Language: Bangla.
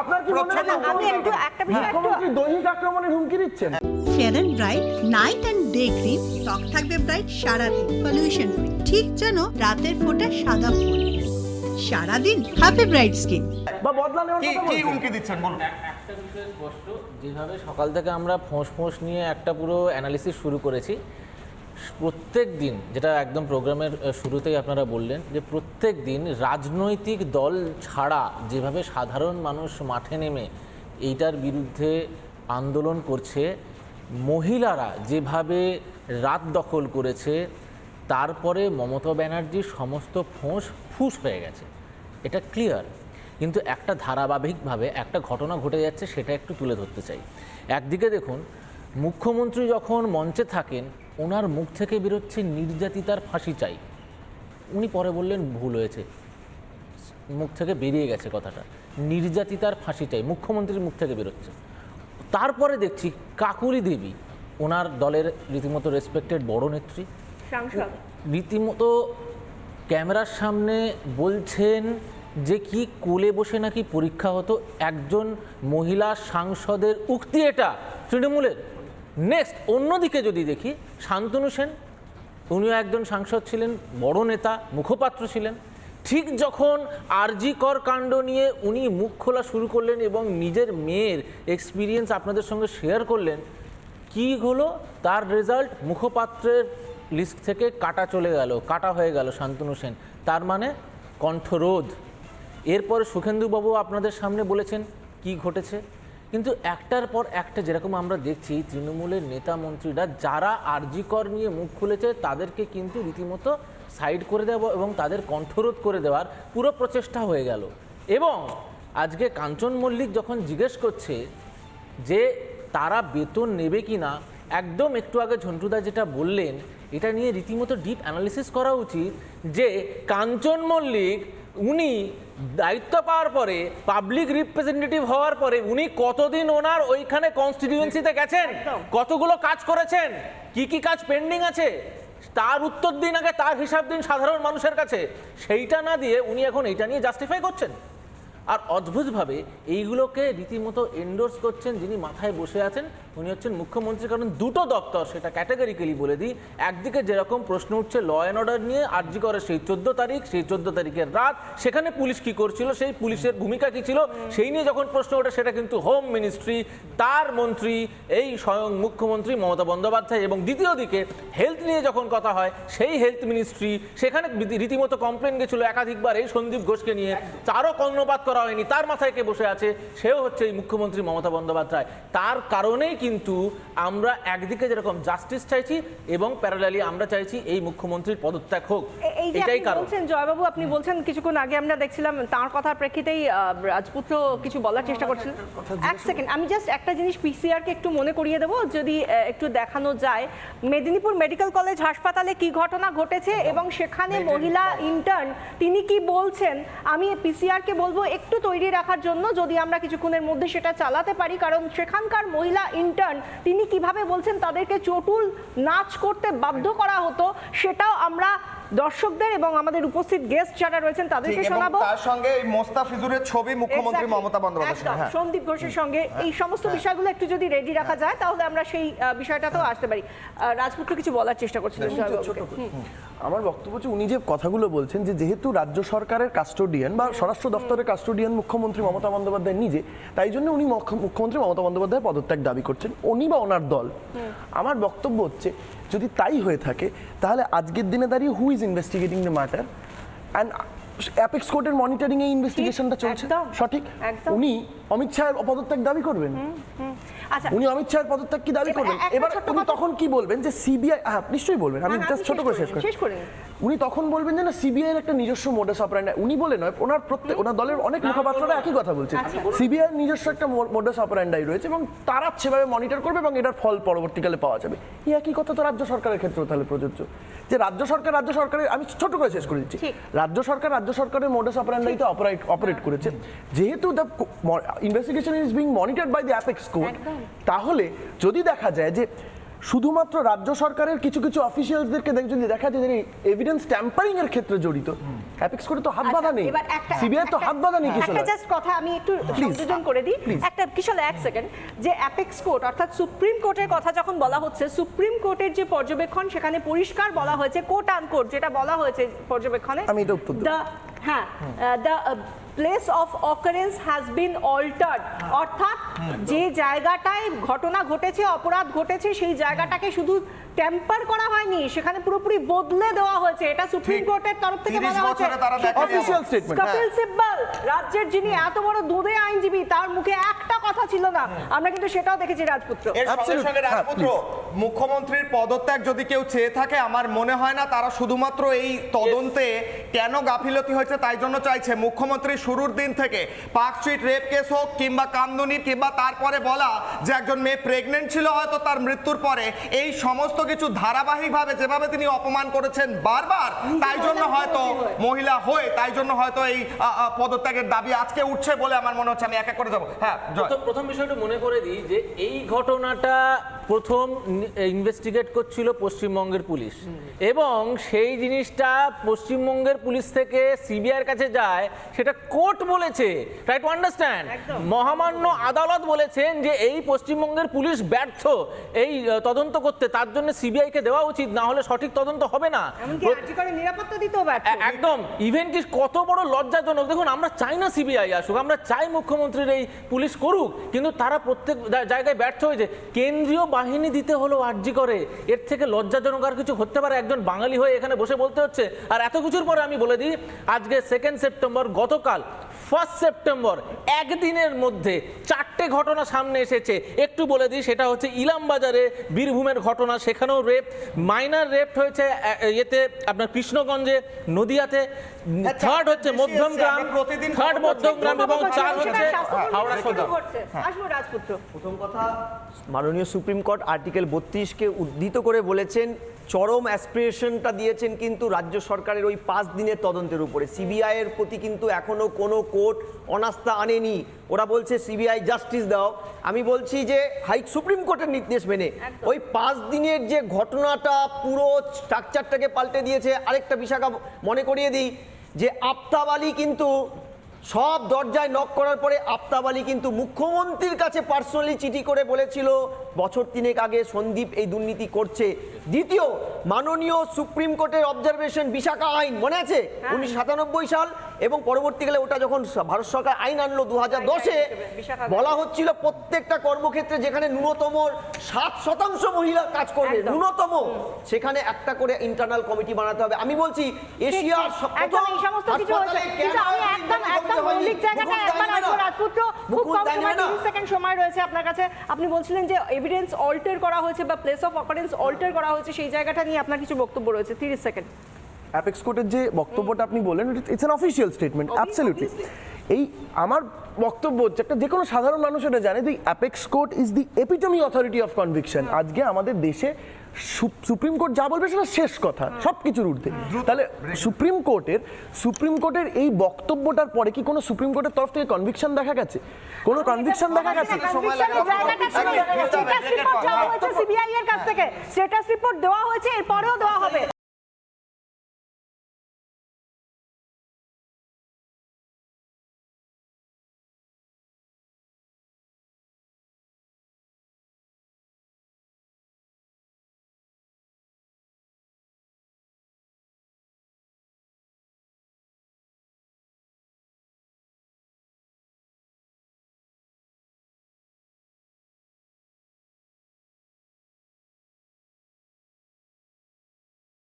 আপনার কি মনে হয় আমি একটু একটা বিষয় মুখ্যমন্ত্রী দৈহিক আক্রমণের হুমকি দিচ্ছেন। Fair bright night and day cream ত্বক থাকবে ব্রাইট সারাদিন পলিউশন ফ্রি ঠিক যেন রাতের ফোঁটা সাদা ফুল। সারাদিন হ্যাপি ব্রাইট স্কিন বা বদলা নেওয়ার কি কথা কি বলছেন? হুমকি দিচ্ছেন? বলুন। একটা বিষয় স্পষ্ট যেভাবে সকাল থেকে আমরা ফোঁস ফোঁস নিয়ে একটা পুরো অ্যানালিসিস শুরু করেছি প্রত্যেক দিন, যেটা একদম প্রোগ্রামের শুরুতেই আপনারা বললেন, যে প্রত্যেক দিন রাজনৈতিক দল ছাড়া যেভাবে সাধারণ মানুষ মাঠে নেমে এইটার বিরুদ্ধে আন্দোলন করছে, মহিলারা যেভাবে রাত দখল করেছে, তারপরে মমতা ব্যানার্জির সমস্ত ফোঁস ফুস হয়ে গেছে। এটা ক্লিয়ার। কিন্তু একটা ধারাবাহিকভাবে একটা ঘটনা ঘটে যাচ্ছে, সেটা একটু তুলে ধরতে চাই। একদিকে দেখুন, মুখ্যমন্ত্রী যখন মঞ্চে থাকেন ওনার মুখ থেকে বেরোচ্ছে নির্যাতিতার ফাঁসি চাই। উনি পরে বললেন ভুল হয়েছে। মুখ থেকে বেরিয়ে গেছে কথাটা। নির্যাতিতার ফাঁসি চাই মুখ্যমন্ত্রীর মুখ থেকে বেরোচ্ছে। তারপরে দেখছি কাকুলি দেবী ওনার দলের রীতিমতো রেসপেক্টেড বড় নেত্রী। রীতিমতো ক্যামেরার সামনে বলছেন যে কি কোলে বসে নাকি পরীক্ষা হতো একজন মহিলা সাংসদের উক্তি এটা? তৃণমূলের। নেক্সট অন্যদিকে যদি দেখি শান্তনু সেন, উনিও একজন সাংসদ ছিলেন, বড় নেতা, মুখপাত্র ছিলেন। ঠিক যখন আরজিকর কাণ্ড নিয়ে উনি মুখ খোলা শুরু করলেন এবং নিজের মেয়ের এক্সপিরিয়েন্স আপনাদের সঙ্গে শেয়ার করলেন, কি হলো? তার রেজাল্ট মুখপাত্রের লিস্ট থেকে কাটা চলে গেল, কাটা হয়ে গেল শান্তনু সেন। তার মানে কণ্ঠরোধ। এরপরে সুখেন্দুবাবু আপনাদের সামনে বলেছেন, কি ঘটেছে? কিন্তু একটার পর একটা যেরকম আমরা দেখছি, তৃণমূলের নেতা মন্ত্রীরা যারা আরজিকর নিয়ে মুখ খুলেছে, তাদেরকে কিন্তু রীতিমতো সাইড করে দেওয়া এবং তাদের কণ্ঠরোধ করে দেওয়ার পুরো প্রচেষ্টা হয়ে গেল। এবং আজকে কাঞ্চন মল্লিক যখন জিজ্ঞেস করছে যে তারা বেতন নেবে কি না একদম একটু আগে ঝন্টুদা যেটা বললেন, এটা নিয়ে রীতিমতো ডিপ অ্যানালিসিস করা উচিত যে কাঞ্চন মল্লিক উনি দায়িত্ব পাওয়ার পরে পাবলিক রিপ্রেজেন্টেটিভ হওয়ার পরে উনি কতদিন ওনার ওইখানে কনস্টিটিউয়েন্সিতে গেছেন? কতগুলো কাজ করেছেন? কি কি কাজ পেন্ডিং আছে? তার উত্তর দিন আগে তার হিসাব দিন সাধারণ মানুষের কাছে। সেইটা না দিয়ে উনি এখন এটা নিয়ে জাস্টিফাই করছেন। আর অদ্ভুতভাবে এইগুলোকে রীতিমতো এন্ডোর্স করছেন যিনি মাথায় বসে আছেন, উনি হচ্ছেন মুখ্যমন্ত্রী। কারণ দুটো দপ্তর সেটা ক্যাটাগরিক্যালি বলে দিই। একদিকে যেরকম প্রশ্ন উঠছে ল অ্যান্ড অর্ডার নিয়ে আর্জি করে সেই চোদ্দ তারিখ, সেই চোদ্দ তারিখের রাত, সেখানে পুলিশ কি করছিল, সেই পুলিশের ভূমিকা কি ছিল, সেই নিয়ে যখন প্রশ্ন ওঠে, সেটা কিন্তু হোম মিনিস্ট্রি তার মন্ত্রী, এই স্বয়ং মুখ্যমন্ত্রী মমতা বন্দ্যোপাধ্যায় এবং দ্বিতীয় দিকে হেলথ নিয়ে যখন কথা হয়, সেই হেলথ মিনিস্ট্রি সেখানে রীতি- রীতিমতো কমপ্লেন গেছিল একাধিকবার এই সন্দীপ ঘোষকে নিয়ে। তারও কর্ণপাত করা হয়নি তার মাথায় কে বসে আছে? সেও হচ্ছে এই মুখ্যমন্ত্রী মমতা বন্দ্যোপাধ্যায়। তার কারণেই কিন্তু আমরা একদিকে যেরকম জাস্টিস চাইছি এবং প্যারালালি আমরা চাইছি এই মুখ্যমন্ত্রীর পদত্যাগ হোক। এই যে আপনি বলছেন জয়বাবু আপনি বলছেন কিছুক্ষণ আগে আমরা দেখছিলাম তার কথার প্রেক্ষিতেই রাজপুত্র কিছু বলার চেষ্টা করছিলেন। এক সেকেন্ড আমি জাস্ট একটা জিনিস পিসিআর কে একটু মনে করিয়ে দেবো যদি একটু দেখানো যায়। মেদিনীপুর মেডিকেল কলেজ হাসপাতালে কি ঘটনা ঘটেছে এবং সেখানে মহিলা ইন্টার্ন তিনি কি বলছেন? আমি পিসিআর কে বলব একটু তৈরি রাখার জন্য যদি আমরা কিছুক্ষণের মধ্যে সেটা চালাতে পারি কারণ সেখানকার মহিলা ইন্টার্ন তিনি কীভাবে বলছেন তাদেরকে চটুল নাচ করতে বাধ্য করা হতো সেটাও আমরা দর্শকদের এবং আমাদের উপস্থিত গেস্ট যারা রয়েছেন তাদেরকে শোনাবো। তার সঙ্গে এই মোস্তাফিজুরের ছবি মুখ্যমন্ত্রী মমতা বন্দ্যোপাধ্যায় হ্যাঁ। সন্দীপ ঘোষের সঙ্গে। এই সমস্ত বিষয়গুলো একটু যদি রেডি রাখা যায় তাহলে আমরা সেই বিষয়টাতেও আসতে পারি। রাজপুত্র কিছু বলার চেষ্টা করছিলেন। আমার বক্তব্য হচ্ছে উনি যে কথাগুলো বলছেন যে যেহেতু রাজ্য সরকারের কাস্টোডিয়ান বা স্বরাষ্ট্র দপ্তরের কাস্টোডিয়ান মুখ্যমন্ত্রী মমতা বন্দ্যোপাধ্যায় নিজে তাই জন্য উনি মুখ্য- মুখ্যমন্ত্রী মমতা বন্দ্যোপাধ্যায় পদত্যাগ দাবি করছেন। উনি বা ওনার দল। আমার বক্তব্য হচ্ছে যদি তাই হয়ে থাকে তাহলে আজকের দিনে দাঁড়িয়ে who is investigating the matter and apex কোর্টের মনিটরিং এই ইনভেস্টিগেশনটা চলছে? সঠিক? উনি অমিত শাহের পদত্যাগ দাবি করবেন? উনি অমিত শাহের পদত্যাগ কি দাবি করবেন? এবার উনি তখন কি বলবেন যে সিবিআই হ্যাঁ নিশ্চয়ই বলবেন আমি জাস্ট ছোট করে শেষ করি। উনি তখন বলবেন যে না সিবিআই এর একটা নিজস্ব মোডাস অপারেন্ডাই উনি বলে নয় ওনার প্রত্যেক ওনার দলের অনেক মুখপাত্ররা একই কথা বলছে। আচ্ছা। সিবিআই নিজস্ব একটা মোডাস অপারেন্ডাই রয়েছে এবং তারা সেভাবে মনিটর করবে এবং এটার ফল পরবর্তীকালে পাওয়া যাবে। এই একই কথা তো রাজ্য সরকারের ক্ষেত্রেও তাহলে প্রযোজ্য। যে রাজ্য সরকার রাজ্য সরকারের আমি ছোট করে শেষ করে দিচ্ছি। রাজ্য সরকার রাজ্য সরকারের মোডাস অপারেন্ডাইতে অপারেট অপারেট করেছে। যেহেতু the investigation is being monitored by the apex court. তাহলে যদি দেখা যায় যে শুধুমাত্র রাজ্য সরকারের কিছু কিছু অফিসিয়ালসদেরকে দেখ- যদি দেখা যায় যে এভিডেন্স ট্যাম্পারিং এর ক্ষেত্রে জড়িত অ্যাপেক্স করে তো হাত বাঁধা নেই। আচ্ছা, এবার একটা সিবিআই তো হাত বাঁধা নেই একটা কিশোর জাস্ট কথা আমি একটু সংযোজন করে দিই। একটা কিশোর এক সেকেন্ড যে অ্যাপেক্স কোর্ট অর্থাৎ সুপ্রিম কোর্টের কথা যখন বলা হচ্ছে সুপ্রিম কোর্টের যে পর্যবেক্ষণ সেখানে পরিষ্কার বলা হয়েছে কোর্ট আন কোর্ট যেটা বলা হয়েছে পর্যবেক্ষণে আমি এটা উত্তর। হ্যাঁ the place of occurrence has been altered অর্থাৎ যে জায়গাটায় ঘটনা ঘটেছে অপরাধ ঘটেছে সেই জায়গাটাকে শুধু টেম্পার করা হয়নি সেখানে পুরোপুরি বদলে দেওয়া হয়েছে। এটা সুপ্রিম কোর্টের তরফ থেকে বলা হয়েছে। অফিসিয়াল স্টেটমেন্ট কপিল সিব্বল রাজ্যের যিনি এত বড় দুধে আইনজীবী তার মুখে একটা কথা ছিল না। আমরা কিন্তু সেটাও দেখেছি রাজপুত্র। এর সঙ্গে সঙ্গে হ্যাঁ, রাজপুত্র মুখ্যমন্ত্রীর পদত্যাগ যদি কেউ চেয়ে থাকে আমার মনে হয় না তারা শুধুমাত্র এই তদন্তে কেন গাফিলতি হয়েছে তাই জন্য চাইছে। মুখ্যমন্ত্রী শুরুর দিন থেকে পার্ক স্ট্রিট রেপ কেস হোক কিংবা কামদুনি কিংবা তারপরে বলা যে একজন মেয়ে প্রেগনেন্ট ছিল হয়তো তার মৃত্যুর পরে এই সমস্ত কিছু ধারাবাহিকভাবে যেভাবে তিনি অপমান করেছেন বারবার তাই জন্য হয়তো মহিলা হয়ে তাই জন্য হয়তো এই পদত্যাগের দাবি আজকে উঠছে বলে আমার মনে হচ্ছে। আমি এক এক করে যাব। হ্যাঁ প্রথম বিষয়টা মনে করে দিই যে এই ঘটনাটা প্রথম ইনভেস্টিগেট করছিল পশ্চিমবঙ্গের পুলিশ। এবং সেই জিনিসটা পশ্চিমবঙ্গের পুলিশ থেকে সিবিআইয়ের কাছে যায় সেটা কোর্ট বলেছে। ট্রাই টু আন্ডারস্ট্যান্ড মহামান্য আদালত বলেছেন যে এই পশ্চিমবঙ্গের পুলিশ ব্যর্থ এই তদন্ত করতে। তার জন্য সিবিআইকে দেওয়া উচিত না হলে সঠিক তদন্ত হবে না। নিরাপত্তা দিতেও একদম। ইভেন্ট কত বড় লজ্জাজনক। দেখুন আমরা চাই না সিবিআই আসুক আমরা চাই মুখ্যমন্ত্রীর এই পুলিশ করুক কিন্তু তারা প্রত্যেক জায়গায় ব্যর্থ হয়েছে। কেন্দ্রীয় বাহিনী দিতে হলো আর্জি করে এর থেকে লজ্জাজনক আর কিছু হতে পারে। একজন বাঙালি হয়ে এখানে বসে বলতে হচ্ছে। আর এত কিছুর পরে আমি বলে দিই আজকে সেকেন্ড সেপ্টেম্বর গতকাল ফার্স্ট সেপ্টেম্বর একদিনের মধ্যে চারটে ঘটনা সামনে এসেছে। একটু বলে দিই সেটা হচ্ছে ইলামবাজারে বীরভূমের ঘটনা সেখানেও রেপ মাইনার রেপ হয়েছে এতে আপনার কৃষ্ণগঞ্জে নদিয়াতে হ্যাঁ, থার্ড হচ্ছে বেশি মধ্যমগ্রাম প্রতিদিন থার্ড। মধ্যমগ্রাম এবং চার হচ্ছে হাওড়া সদর। আসব রাজপুত্র। প্রথম কথা মাননীয় সুপ্রিম কোর্ট আর্টিকেল বত্রিশকে উদ্ধৃত করে বলেছেন চরম অ্যাসপিরেশনটা দিয়েছেন কিন্তু রাজ্য সরকারের ওই পাঁচ দিনের তদন্তের উপরে। সিবিআই এর প্রতি কিন্তু এখনও কোনো কোর্ট অনাস্থা আনেনি। ওরা বলছে সিবিআই জাস্টিস দাও। আমি বলছি যে হাই সুপ্রিম কোর্টের নির্দেশ মেনে ওই পাঁচ দিনের যে ঘটনাটা পুরো স্ট্রাকচারটাকে পাল্টে দিয়েছে আরেকটা বিশাখা মনে করিয়ে দিই যে আফতাব আলী কিন্তু সব দরজায় নক করার পরে আফতাব আলী কিন্তু মুখ্যমন্ত্রীর কাছে পার্সোনালি চিঠি করে বলেছিল বছর তিনেক আগে সন্দীপ এই দুর্নীতি করছে। দ্বিতীয় মাননীয় সুপ্রিম কোর্টের অবজারভেশন বিশাখা আইন মনে আছে? উনিশশো সাতানব্বই সাল এবং পরবর্তীকালে ওটা যখন ভারত সরকার আইন আনলো দু হাজার দশে বলা হচ্ছিল প্রত্যেকটা কর্মক্ষেত্রে যেখানে ন্যূনতম সাত শতাংশ মহিলা কাজ করবে ন্যূনতম সেখানে একটা করে ইন্টারনাল কমিটি বানাতে হবে। আমি বলছি এশিয়ার সমস্ত কিছু হয়েছে কিন্তু আমি একদম একদম মৌলিক জায়গাটা একবার আসব রাজপুত্র খুব কম সময় তিরিশ সেকেন্ড সময় রয়েছে আপনার কাছে। আপনি বলছিলেন যে এভিডেন্স অল্টার করা হয়েছে বা প্লেস অফ অকারেন্স অল্টার করা হয়েছে সেই জায়গাটা নিয়ে আপনার কিছু বক্তব্য রয়েছে। তিরিশ সেকেন্ড। অ্যাপেক্স কোর্টের যে বক্তব্যটা আপনি বললেন it's an official statement absolutely এই আমার বক্তব্য হচ্ছে একটা যে কোনো সাধারণ মানুষ এটা জানে the apex court is the epitome authority of conviction আজকে আমাদের দেশে সুপ্রিম কোর্ট যা বলবে সেটা শেষ কথা সব কিছুর ঊর্ধ্বে। তাহলে সুপ্রিম কোর্টের সুপ্রিম কোর্টের এই বক্তব্যটার পরে কি কোনো সুপ্রিম কোর্টের তরফ থেকে কনভিকশন দেখা গেছে? কোনো কনভিকশন দেখা গেছে? স্টেটাস রিপোর্ট দেওয়া হয়েছে সিবিআই এর কাছ থেকে। স্টেটাস রিপোর্ট দেওয়া হয়েছে এরপরেও